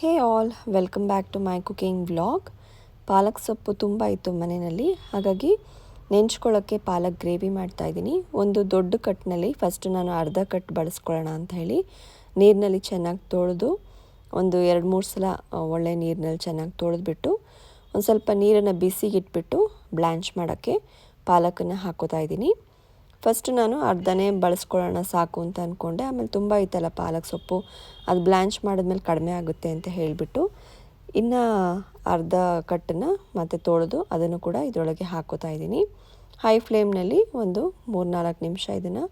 Hey all, welcome back to my cooking vlog. ಪಾಲಕ್ ಸೊಪ್ಪು ತುಂಬ ಇತ್ತು ಮನೆಯಲ್ಲಿ, ಹಾಗಾಗಿ ನೆಂಚ್ಕೊಳ್ಳೋಕ್ಕೆ ಪಾಲಕ್ ಗ್ರೇವಿ ಮಾಡ್ತಾಯಿದ್ದೀನಿ ಒಂದು ದೊಡ್ಡ ಕಟ್ನಲ್ಲಿ ಫಸ್ಟು ನಾನು ಅರ್ಧ ಕಟ್ ಬಳಸ್ಕೊಳ್ಳೋಣ ಅಂತ ಹೇಳಿ ನೀರಿನಲ್ಲಿ ಚೆನ್ನಾಗಿ ತೊಳೆದು, ಒಂದು ಎರಡು ಮೂರು ಸಲ ಒಳ್ಳೆ ನೀರಿನಲ್ಲಿ ಚೆನ್ನಾಗಿ ತೊಳೆದ್ಬಿಟ್ಟು, ಒಂದು ಸ್ವಲ್ಪ ನೀರನ್ನು ಬಿಸಿಗಿಟ್ಬಿಟ್ಟು ಬ್ಲ್ಯಾಂಚ್ ಮಾಡೋಕ್ಕೆ ಪಾಲಕನ್ನು ಹಾಕೋತಾ ಇದ್ದೀನಿ. ಫಸ್ಟ್ ನಾನು ಅರ್ಧನೇ ಬಳಸ್ಕೊಳ್ಳೋಣ ಸಾಕು ಅಂತ ಅಂದ್ಕೊಂಡೆ ಆಮೇಲೆ ತುಂಬ ಇತ್ತಲ್ಲ ಪಾಲಕ್ ಸೊಪ್ಪು. ಅದು ಬ್ಲ್ಯಾಂಚ್ ಮಾಡಿದ್ಮೇಲೆ ಕಡಿಮೆ ಆಗುತ್ತೆ ಅಂತ ಹೇಳಿಬಿಟ್ಟು ಇನ್ನು ಅರ್ಧ ಕಟ್ಟನ್ನು ಮತ್ತೆ ತೊಳೆದು ಅದನ್ನು ಕೂಡ ಇದರೊಳಗೆ ಹಾಕೋತಾ ಇದ್ದೀನಿ. ಹೈ ಫ್ಲೇಮ್ನಲ್ಲಿ ಒಂದು ಮೂರು ನಾಲ್ಕು ನಿಮಿಷ ಇದನ್ನು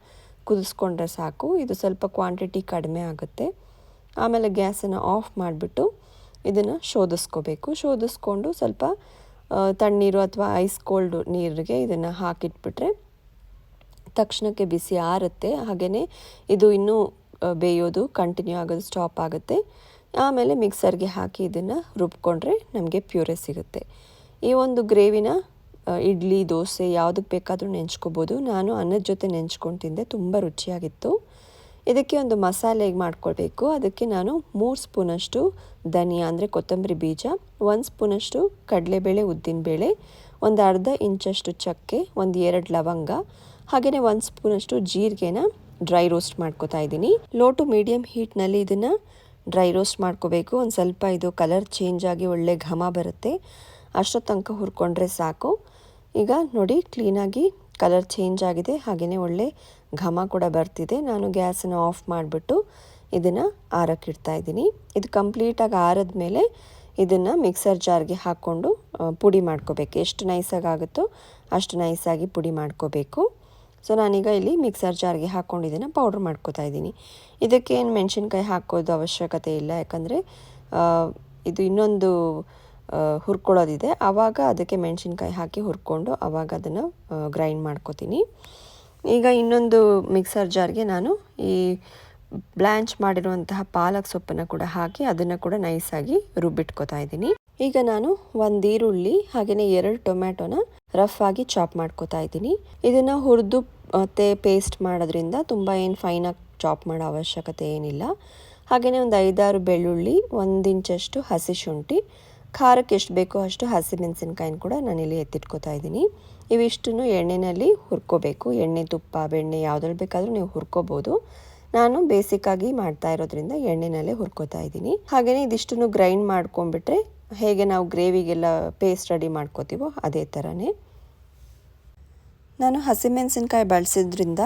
ಕುದಿಸ್ಕೊಂಡ್ರೆ ಸಾಕು. ಇದು ಸ್ವಲ್ಪ ಕ್ವಾಂಟಿಟಿ ಕಡಿಮೆ ಆಗುತ್ತೆ. ಆಮೇಲೆ ಗ್ಯಾಸನ್ನು ಆಫ್ ಮಾಡಿಬಿಟ್ಟು ಇದನ್ನು ಶೋಧಿಸ್ಕೋಬೇಕು. ಶೋಧಿಸ್ಕೊಂಡು ಸ್ವಲ್ಪ ತಣ್ಣೀರು ಅಥವಾ ಐಸ್ ಕೋಲ್ಡ್ ನೀರಿಗೆ ಇದನ್ನು ಹಾಕಿಟ್ಬಿಟ್ರೆ ತಕ್ಷಣಕ್ಕೆ ಬಿಸಿ ಆರುತ್ತೆ. ಹಾಗೆಯೇ ಇದು ಇನ್ನೂ ಬೇಯೋದು ಕಂಟಿನ್ಯೂ ಆಗೋದು ಸ್ಟಾಪ್ ಆಗುತ್ತೆ. ಆಮೇಲೆ ಮಿಕ್ಸರ್ಗೆ ಹಾಕಿ ಇದನ್ನು ರುಬ್ಕೊಂಡ್ರೆ ನಮಗೆ ಪ್ಯೂರೆ ಸಿಗುತ್ತೆ. ಈ ಒಂದು ಗ್ರೇವಿನ ಇಡ್ಲಿ, ದೋಸೆ ಯಾವುದಕ್ಕೆ ಬೇಕಾದರೂ ನೆಂಚ್ಕೋಬೋದು. ನಾನು ಅನ್ನದ ಜೊತೆ ನೆಂಚ್ಕೊಂಡು ತಿಂದೆ, ತುಂಬ ರುಚಿಯಾಗಿತ್ತು. ಇದಕ್ಕೆ ಒಂದು ಮಸಾಲೆ ಮಾಡ್ಕೊಳ್ಬೇಕು, ಅದಕ್ಕೆ ನಾನು ಮೂರು ಸ್ಪೂನಷ್ಟು ಧನಿಯಾ ಅಂದರೆ ಕೊತ್ತಂಬರಿ ಬೀಜ, ಒಂದು ಸ್ಪೂನಷ್ಟು ಕಡಲೆಬೇಳೆ ಉದ್ದಿನಬೇಳೆ, ಒಂದು ಅರ್ಧ ಇಂಚಷ್ಟು ಚಕ್ಕೆ, ಒಂದು ಎರಡು ಲವಂಗ ಹಾಗೆಯೇ ಒಂದು ಸ್ಪೂನಷ್ಟು ಜೀರಿಗೆನ ಡ್ರೈ ರೋಸ್ಟ್ ಮಾಡ್ಕೋತಾ ಇದ್ದೀನಿ. ಲೋ ಟು ಮೀಡಿಯಮ್ ಹೀಟ್ನಲ್ಲಿ ಇದನ್ನು ಡ್ರೈ ರೋಸ್ಟ್ ಮಾಡ್ಕೋಬೇಕು. ಒಂದು ಸ್ವಲ್ಪ ಇದು ಕಲರ್ ಚೇಂಜ್ ಆಗಿ ಒಳ್ಳೆ ಘಮ ಬರುತ್ತೆ. ಅಷ್ಟೋ ತನಕ ಹುರ್ಕೊಂಡ್ರೆ ಸಾಕು. ಈಗ ನೋಡಿ ಕ್ಲೀನಾಗಿ ಕಲರ್ ಚೇಂಜ್ ಆಗಿದೆ. ಹಾಗೆಯೇ ಒಳ್ಳೆ ಘಮ ಕೂಡ ಬರ್ತಿದೆ. ನಾನು ಗ್ಯಾಸನ್ನು ಆಫ್ ಮಾಡಿಬಿಟ್ಟು ಇದನ್ನು ಆರಕ್ಕಿಡ್ತಾ ಇದ್ದೀನಿ. ಇದು ಕಂಪ್ಲೀಟಾಗಿ ಆರಿದ ಮೇಲೆ ಇದನ್ನು ಮಿಕ್ಸರ್ ಜಾರ್ಗೆ ಹಾಕ್ಕೊಂಡು ಪುಡಿ ಮಾಡ್ಕೋಬೇಕು. ಎಷ್ಟು ನೈಸಾಗಿ ಆಗುತ್ತೋ ಅಷ್ಟು ನೈಸಾಗಿ ಪುಡಿ ಮಾಡ್ಕೋಬೇಕು. ಸೊ ನಾನೀಗ ಇಲ್ಲಿ ಮಿಕ್ಸರ್ ಜಾರ್ಗೆ ಹಾಕ್ಕೊಂಡು ಇದನ್ನು ಪೌಡ್ರ್ ಮಾಡ್ಕೋತಾ ಇದ್ದೀನಿ. ಇದಕ್ಕೆ ಏನು ಮೆಣಸಿನ್ಕಾಯಿ ಹಾಕೋದು ಅವಶ್ಯಕತೆ ಇಲ್ಲ, ಯಾಕಂದರೆ ಇದು ಇನ್ನೊಂದು ಹುರ್ಕೊಳ್ಳೋದಿದೆ. ಆವಾಗ ಅದಕ್ಕೆ ಮೆಣಸಿನ್ಕಾಯಿ ಹಾಕಿ ಹುರ್ಕೊಂಡು ಆವಾಗ ಅದನ್ನು ಗ್ರೈಂಡ್ ಮಾಡ್ಕೋತೀನಿ. ಈಗ ಇನ್ನೊಂದು ಮಿಕ್ಸರ್ ಜಾರ್ಗೆ ನಾನು ಈ ಬ್ಲ್ಯಾಂಚ್ ಮಾಡಿರುವಂತಹ ಪಾಲಕ್ ಸೊಪ್ಪನ್ನು ಕೂಡ ಹಾಕಿ ಅದನ್ನು ಕೂಡ ನೈಸಾಗಿ ರುಬ್ಬಿಟ್ಕೋತಾ ಇದ್ದೀನಿ. ಈಗ ನಾನು ಒಂದು ಈರುಳ್ಳಿ ಹಾಗೆಯೇ ಎರಡು ಟೊಮ್ಯಾಟೊನ ರಫ್ ಆಗಿ ಚಾಪ್ ಮಾಡ್ಕೋತಾ ಇದ್ದೀನಿ. ಇದನ್ನು ಹುರಿದು, ಮತ್ತೆ ಪೇಸ್ಟ್ ಮಾಡೋದ್ರಿಂದ ತುಂಬ ಏನು ಫೈನಾಗಿ ಚಾಪ್ ಮಾಡೋ ಅವಶ್ಯಕತೆ ಏನಿಲ್ಲ. ಹಾಗೆಯೇ ಒಂದು ಐದಾರು ಬೆಳ್ಳುಳ್ಳಿ, ಒಂದು ಇಂಚಷ್ಟು ಹಸಿ ಶುಂಠಿ, ಖಾರಕ್ಕೆ ಎಷ್ಟು ಬೇಕೋ ಅಷ್ಟು ಹಸಿಮೆಣಸಿನ್ಕಾಯಿನ ಕೂಡ ನಾನಿಲ್ಲಿ ಎತ್ತಿಟ್ಕೋತಾ ಇದ್ದೀನಿ. ಇವಿಷ್ಟನ್ನು ಎಣ್ಣೆಯಲ್ಲಿ ಹುರ್ಕೋಬೇಕು. ಎಣ್ಣೆ ತುಪ್ಪ, ಬೆಣ್ಣೆ ಯಾವುದ್ರಲ್ಲಿ ಬೇಕಾದರೂ ನೀವು ಹುರ್ಕೋಬೋದು. ನಾನು ಬೇಸಿಕ್ಕಾಗಿ ಮಾಡ್ತಾ ಇರೋದ್ರಿಂದ ಎಣ್ಣೆನಲ್ಲೇ ಹುರ್ಕೋತಾ ಇದ್ದೀನಿ. ಹಾಗೆಯೇ ಇದಿಷ್ಟನ್ನು ಗ್ರೈಂಡ್ ಮಾಡ್ಕೊಂಡ್ಬಿಟ್ರೆ ಹೇಗೆ ನಾವು ಗ್ರೇವಿಗೆಲ್ಲ ಪೇಸ್ಟ್ ರೆಡಿ ಮಾಡ್ಕೋತೀವೋ ಅದೇ ಥರನೇ ನಾನು ಹಸಿಮೆಣಸಿನ್ಕಾಯಿ ಬಳಸಿದ್ರಿಂದ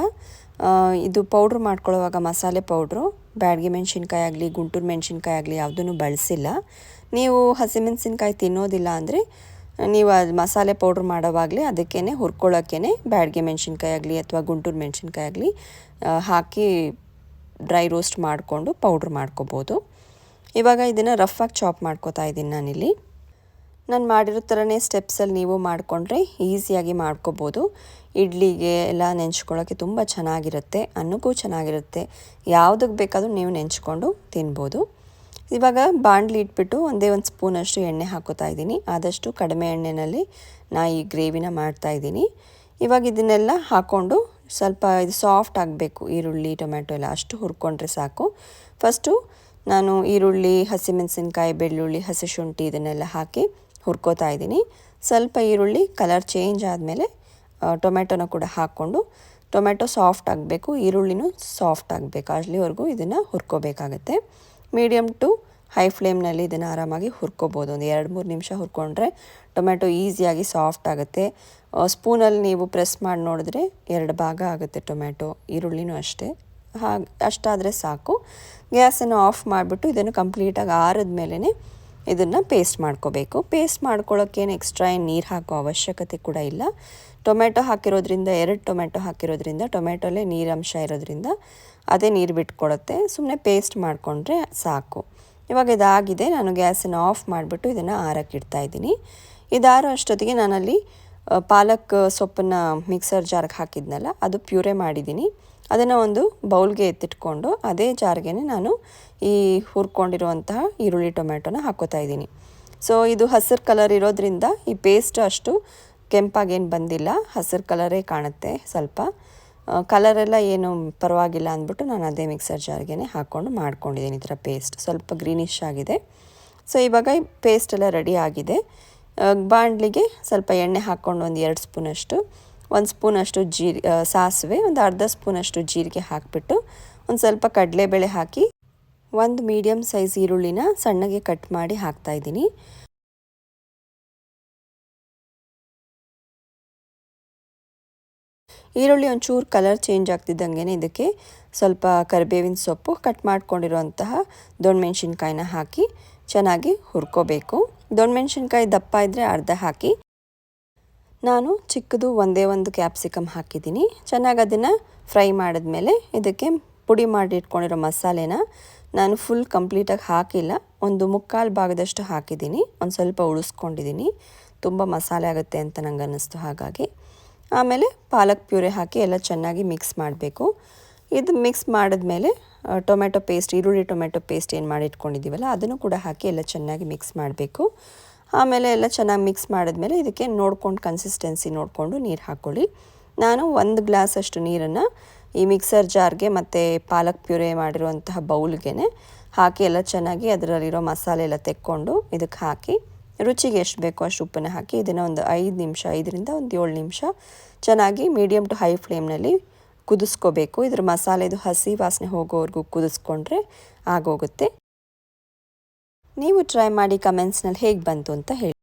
ಇದು ಪೌಡ್ರ್ ಮಾಡ್ಕೊಳ್ಳೋವಾಗ ಮಸಾಲೆ ಪೌಡ್ರು ಬ್ಯಾಡ್ಗೆ ಮೆಣಸಿನ್ಕಾಯಿ ಆಗಲಿ, ಗುಂಟೂರು ಮೆಣಸಿನ್ಕಾಯಿ ಆಗಲಿ ಯಾವುದನ್ನು ಬಳಸಿಲ್ಲ. ನೀವು ಹಸಿಮೆಣಸಿನ್ಕಾಯಿ ತಿನ್ನೋದಿಲ್ಲ ಅಂದರೆ ನೀವು ಅದು ಮಸಾಲೆ ಪೌಡ್ರ್ ಮಾಡೋವಾಗಲೇ ಅದಕ್ಕೇ ಹುರ್ಕೊಳ್ಳೋಕ್ಕೇ ಬ್ಯಾಡ್ಗೆ ಮೆಣಸಿನ್ಕಾಯಿ ಆಗಲಿ ಅಥವಾ ಗುಂಟೂರು ಮೆಣಸಿನ್ಕಾಯಿ ಆಗಲಿ ಹಾಕಿ ಡ್ರೈ ರೋಸ್ಟ್ ಮಾಡಿಕೊಂಡು ಪೌಡ್ರ್ ಮಾಡ್ಕೋಬೋದು. ಇವಾಗ ಇದನ್ನು ರಫಾಗಿ ಚಾಪ್ ಮಾಡ್ಕೋತಾ ಇದ್ದೀನಿ ನಾನಿಲ್ಲಿ. ನಾನು ಮಾಡಿರೋ ಥರನೇ ಸ್ಟೆಪ್ಸಲ್ಲಿ ನೀವು ಮಾಡಿಕೊಂಡ್ರೆ ಈಸಿಯಾಗಿ ಮಾಡ್ಕೋಬೋದು. ಇಡ್ಲಿಗೆ ಎಲ್ಲ ನೆಂಚ್ಕೊಳ್ಳೋಕ್ಕೆ ತುಂಬ ಚೆನ್ನಾಗಿರುತ್ತೆ, ಅನ್ನಕ್ಕೂ ಚೆನ್ನಾಗಿರುತ್ತೆ. ಯಾವುದಕ್ಕೆ ಬೇಕಾದರೂ ನೀವು ನೆಂಚ್ಕೊಂಡು ತಿನ್ಬೋದು. ಇವಾಗ ಬಾಣಲಿ ಇಟ್ಬಿಟ್ಟು ಒಂದೇ ಒಂದು ಸ್ಪೂನಷ್ಟು ಎಣ್ಣೆ ಹಾಕೋತಾ ಇದ್ದೀನಿ. ಆದಷ್ಟು ಕಡಿಮೆ ಎಣ್ಣೆಯಲ್ಲಿ ನಾ ಈ ಗ್ರೇವಿನ ಮಾಡ್ತಾ ಇದ್ದೀನಿ. ಇವಾಗ ಇದನ್ನೆಲ್ಲ ಹಾಕ್ಕೊಂಡು ಸ್ವಲ್ಪ ಇದು ಸಾಫ್ಟ್ ಆಗಬೇಕು. ಈರುಳ್ಳಿ, ಟೊಮ್ಯಾಟೊ ಎಲ್ಲ ಅಷ್ಟು ಹುರ್ಕೊಂಡ್ರೆ ಸಾಕು. ಫಸ್ಟು ನಾನು ಈರುಳ್ಳಿ, ಹಸಿಮೆಣಸಿನ್ಕಾಯಿ, ಬೆಳ್ಳುಳ್ಳಿ ಹಸಿ ಶುಂಠಿ ಇದನ್ನೆಲ್ಲ ಹಾಕಿ ಹುರ್ಕೋತಾ ಇದ್ದೀನಿ. ಸ್ವಲ್ಪ ಈರುಳ್ಳಿ ಕಲರ್ ಚೇಂಜ್ ಆದಮೇಲೆ ಟೊಮೆಟೊನ ಕೂಡ ಹಾಕ್ಕೊಂಡು ಟೊಮೆಟೊ ಸಾಫ್ಟ್ ಆಗಬೇಕು, ಈರುಳ್ಳಿನೂ ಸಾಫ್ಟ್ ಆಗಬೇಕು. ಅಲ್ಲಿವರೆಗೂ ಇದನ್ನು ಹುರ್ಕೋಬೇಕಾಗತ್ತೆ. ಮೀಡಿಯಮ್ ಟು ಹೈ ಫ್ಲೇಮ್ನಲ್ಲಿ ಇದನ್ನು ಆರಾಮಾಗಿ ಹುರ್ಕೋಬೋದು. ಒಂದು ಎರಡು ಮೂರು ನಿಮಿಷ ಹುರ್ಕೊಂಡ್ರೆ ಟೊಮೆಟೊ ಈಸಿಯಾಗಿ ಸಾಫ್ಟ್ ಆಗುತ್ತೆ. ಸ್ಪೂನಲ್ಲಿ ನೀವು ಪ್ರೆಸ್ ಮಾಡಿ ನೋಡಿದ್ರೆ ಎರಡು ಭಾಗ ಆಗುತ್ತೆ ಟೊಮೆಟೊ ಈರುಳ್ಳಿನೂ ಅಷ್ಟೇ. ಹಾಗೆ ಅಷ್ಟಾದರೆ ಸಾಕು. ಗ್ಯಾಸನ್ನು ಆಫ್ ಮಾಡಿಬಿಟ್ಟು ಇದನ್ನು ಕಂಪ್ಲೀಟಾಗಿ ಆರಿದ ಮೇಲೇ ಇದನ್ನು ಪೇಸ್ಟ್ ಮಾಡ್ಕೋಬೇಕು. ಪೇಸ್ಟ್ ಮಾಡ್ಕೊಳ್ಳೋಕ್ಕೇನು ಎಕ್ಸ್ಟ್ರಾ ಏನು ನೀರು ಹಾಕೋ ಅವಶ್ಯಕತೆ ಕೂಡ ಇಲ್ಲ. ಟೊಮೆಟೊ ಹಾಕಿರೋದ್ರಿಂದ, ಎರಡು ಟೊಮೆಟೊ ಹಾಕಿರೋದ್ರಿಂದ ಟೊಮೆಟೊಲ್ಲೇ ನೀರಂಶ ಇರೋದ್ರಿಂದ ಅದೇ ನೀರು ಬಿಟ್ಕೊಡುತ್ತೆ. ಸುಮ್ಮನೆ ಪೇಸ್ಟ್ ಮಾಡಿಕೊಂಡ್ರೆ ಸಾಕು. ಇವಾಗ ಇದಾಗಿದೆ. ನಾನು ಗ್ಯಾಸನ್ನು ಆಫ್ ಮಾಡಿಬಿಟ್ಟು ಇದನ್ನು ಆರಕ್ಕಿಡ್ತಾ ಇದ್ದೀನಿ. ಇದಾರೋ ಅಷ್ಟೊತ್ತಿಗೆ ನಾನಲ್ಲಿ ಪಾಲಕ್ ಸೊಪ್ಪನ್ನು ಮಿಕ್ಸರ್ ಜಾರ್ಗೆ ಹಾಕಿದ್ನಲ್ಲ, ಅದು ಪ್ಯೂರೆ ಮಾಡಿದ್ದೀನಿ. ಅದನ್ನು ಒಂದು ಬೌಲ್ಗೆ ಎತ್ತಿಟ್ಕೊಂಡು ಅದೇ ಜಾರ್ಗೆ ನಾನು ಈ ಹುರ್ಕೊಂಡಿರುವಂತಹ ಈರುಳ್ಳಿ ಟೊಮೆಟೊನ ಹಾಕೋತಾ ಇದ್ದೀನಿ. ಸೊ ಇದು ಹಸಿರು ಕಲರ್ ಇರೋದ್ರಿಂದ ಈ ಪೇಸ್ಟ್ ಅಷ್ಟು ಕೆಂಪಾಗೇನು ಬಂದಿಲ್ಲ. ಹಸಿರು ಕಲರೇ ಕಾಣುತ್ತೆ ಸ್ವಲ್ಪ. ಕಲರೆಲ್ಲ ಏನು ಪರವಾಗಿಲ್ಲ ಅಂದ್ಬಿಟ್ಟು ನಾನು ಅದೇ ಮಿಕ್ಸರ್ ಜಾರ್ಗೆ ಹಾಕ್ಕೊಂಡು ಮಾಡ್ಕೊಂಡಿದ್ದೀನಿ ಈ ಥರ ಪೇಸ್ಟ್ ಸ್ವಲ್ಪ ಗ್ರೀನಿಶ್ ಆಗಿದೆ. ಸೊ ಇವಾಗ ಈ ಪೇಸ್ಟ್ ಎಲ್ಲ ರೆಡಿ ಆಗಿದೆ. ಬಾಣಲಿಗೆ ಸ್ವಲ್ಪ ಎಣ್ಣೆ ಹಾಕ್ಕೊಂಡು ಒಂದು ಎರಡು ಸ್ಪೂನಷ್ಟು ಒಂದು ಸ್ಪೂನಷ್ಟು ಜೀರಿ ಸಾಸಿವೆ, ಒಂದು ಅರ್ಧ ಸ್ಪೂನಷ್ಟು ಜೀರಿಗೆ ಹಾಕಿಬಿಟ್ಟು ಒಂದು ಸ್ವಲ್ಪ ಕಡಲೆಬೇಳೆ ಹಾಕಿ ಒಂದು ಮೀಡಿಯಮ್ ಸೈಜ್ ಈರುಳ್ಳಿನ ಸಣ್ಣಗೆ ಕಟ್ ಮಾಡಿ ಹಾಕ್ತಾ ಇದ್ದೀನಿ. ಈರುಳ್ಳಿ ಒಂಚೂರು ಕಲರ್ ಚೇಂಜ್ ಆಗ್ತಿದ್ದಂಗೆ ಇದಕ್ಕೆ ಸ್ವಲ್ಪ ಕರಿಬೇವಿನ ಸೊಪ್ಪು ಕಟ್ ಮಾಡ್ಕೊಂಡಿರುವಂತಹ ದೊಣ್ಣಮೆಣ್ಸಿನ್ಕಾಯಿನ ಹಾಕಿ ಚೆನ್ನಾಗಿ ಹುರ್ಕೋಬೇಕು. ದೊಣ್ಣಮೆಣ್ಸಿನ್ಕಾಯಿ ದಪ್ಪ ಇದ್ದರೆ ಅರ್ಧ ಹಾಕಿ ನಾನು ಚಿಕ್ಕದು ಒಂದೇ ಒಂದು ಕ್ಯಾಪ್ಸಿಕಮ್ ಹಾಕಿದ್ದೀನಿ. ಚೆನ್ನಾಗಿ ಅದನ್ನು ಫ್ರೈ ಮಾಡಿದ್ಮೇಲೆ ಇದಕ್ಕೆ ಪುಡಿ ಮಾಡಿ ಇಟ್ಕೊಂಡಿರೋ ಮಸಾಲೆನ ನಾನು ಫುಲ್ ಕಂಪ್ಲೀಟಾಗಿ ಹಾಕಿಲ್ಲ. ಒಂದು ಮುಕ್ಕಾಲು ಭಾಗದಷ್ಟು ಹಾಕಿದ್ದೀನಿ. ಒಂದು ಸ್ವಲ್ಪ ಉಳಿಸ್ಕೊಂಡಿದ್ದೀನಿ. ತುಂಬ ಮಸಾಲೆ ಆಗುತ್ತೆ ಅಂತ ನಂಗೆ ಅನ್ನಿಸ್ತು ಹಾಗಾಗಿ. ಆಮೇಲೆ ಪಾಲಕ್ ಪ್ಯೂರೆ ಹಾಕಿ ಎಲ್ಲ ಚೆನ್ನಾಗಿ ಮಿಕ್ಸ್ ಮಾಡಬೇಕು. ಇದು ಮಿಕ್ಸ್ ಮಾಡಿದ್ಮೇಲೆ ಟೊಮೆಟೊ ಪೇಸ್ಟ್, ಈರುಳ್ಳಿ ಟೊಮೆಟೊ ಪೇಸ್ಟ್ ಏನು ಮಾಡಿ ಇಟ್ಕೊಂಡಿದ್ದೀವಲ್ಲ, ಅದನ್ನು ಕೂಡ ಹಾಕಿ ಎಲ್ಲ ಚೆನ್ನಾಗಿ ಮಿಕ್ಸ್ ಮಾಡಬೇಕು. ಆಮೇಲೆ ಎಲ್ಲ ಚೆನ್ನಾಗಿ ಮಿಕ್ಸ್ ಮಾಡಿದ್ಮೇಲೆ ಇದಕ್ಕೆ ನೋಡ್ಕೊಂಡು ಕನ್ಸಿಸ್ಟೆನ್ಸಿ ನೋಡಿಕೊಂಡು ನೀರು ಹಾಕ್ಕೊಳ್ಳಿ ನಾನು ಒಂದು ಗ್ಲಾಸಷ್ಟು ನೀರನ್ನು ಈ ಮಿಕ್ಸರ್ ಜಾರ್ಗೆ ಮತ್ತು ಪಾಲಕ್ ಪ್ಯೂರೆ ಮಾಡಿರುವಂತಹ ಬೌಲ್ಗೆ ಹಾಕಿ ಎಲ್ಲ ಚೆನ್ನಾಗಿ ಅದರಲ್ಲಿರೋ ಮಸಾಲೆ ಎಲ್ಲ ತೆಕ್ಕೊಂಡು ಇದಕ್ಕೆ ಹಾಕಿ, ರುಚಿಗೆ ಎಷ್ಟು ಬೇಕೋ ಅಷ್ಟು ಉಪ್ಪನ್ನು ಹಾಕಿ ಇದನ್ನು ಒಂದು ಐದು ನಿಮಿಷ, ಐದರಿಂದ ಒಂದು ಏಳು ನಿಮಿಷ ಚೆನ್ನಾಗಿ ಮೀಡಿಯಮ್ ಟು ಹೈ ಫ್ಲೇಮ್ನಲ್ಲಿ ಕುದಿಸ್ಕೋಬೇಕು. ಇದ್ರ ಮಸಾಲೆದು ಹಸಿ ವಾಸನೆ ಹೋಗೋವರೆಗೂ ಕುದಿಸ್ಕೊಂಡ್ರೆ ಆಗೋಗುತ್ತೆ. ನೀವು ಟ್ರೈ ಮಾಡಿ ಕಮೆಂಟ್ಸ್ನಲ್ಲಿ ಹೇಗೆ ಬಂತು ಅಂತ ಹೇಳಿ.